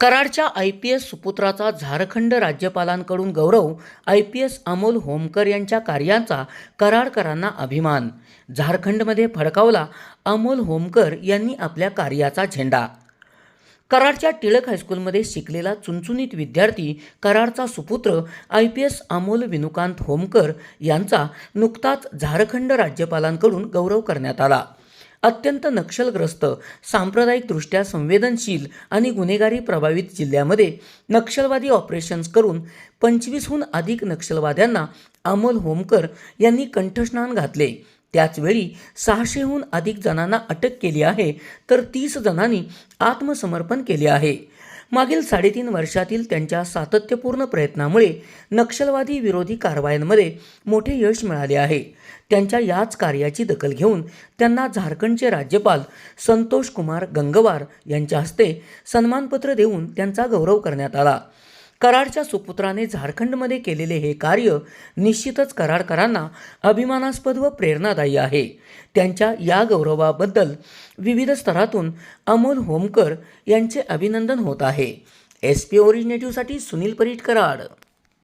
कराडच्या I P S सुपुत्राचा झारखंड राज्यपालांकडून गौरव I P S Amol Homkar यांच्या कार्याचा कराडकरांना अभिमान. झारखंडमध्ये फडकावला अमोल होमकर यांनी आपल्या कार्याचा झेंडा. कराडच्या टिळक हायस्कूलमध्ये शिकलेला चुनचुनीत विद्यार्थी कराडचा सुपुत्र I P S Amol Vinukant Homkar यांचा नुकताच झारखंड राज्यपालांकडून गौरव करण्यात आला. अत्यंत नक्षलग्रस्त सांप्रदायिकदृष्ट्या संवेदनशील आणि गुन्हेगारी प्रभावित जिल्ह्यामध्ये नक्षलवादी ऑपरेशन्स करून पंचवीसहून अधिक नक्षलवाद्यांना अमोल होमकर यांनी कंठस्नान घातले. त्याचवेळी सहाशेहून अधिक जणांना अटक केली आहे तर तीस जणांनी आत्मसमर्पण केले आहे. मागील साडेतीन वर्षातील त्यांच्या सातत्यपूर्ण प्रयत्नामुळे नक्षलवादी विरोधी कारवायांमध्ये मोठे यश मिळाले आहे. त्यांच्या याच कार्याची दखल घेऊन त्यांना झारखंडचे राज्यपाल संतोष कुमार गंगवार यांच्या हस्ते सन्मानपत्र देऊन त्यांचा गौरव करण्यात आला. कराडच्या सुपुत्राने झारखंडमध्ये केलेले हे कार्य निश्चितच कराडकरांना अभिमानास्पद व प्रेरणादायी आहे. त्यांच्या या गौरवाबद्दल विविध स्तरातून अमोल होमकर यांचे अभिनंदन होत आहे. एस पी ओरिजिनेटिव्हसाठी सुनील परीट कराड.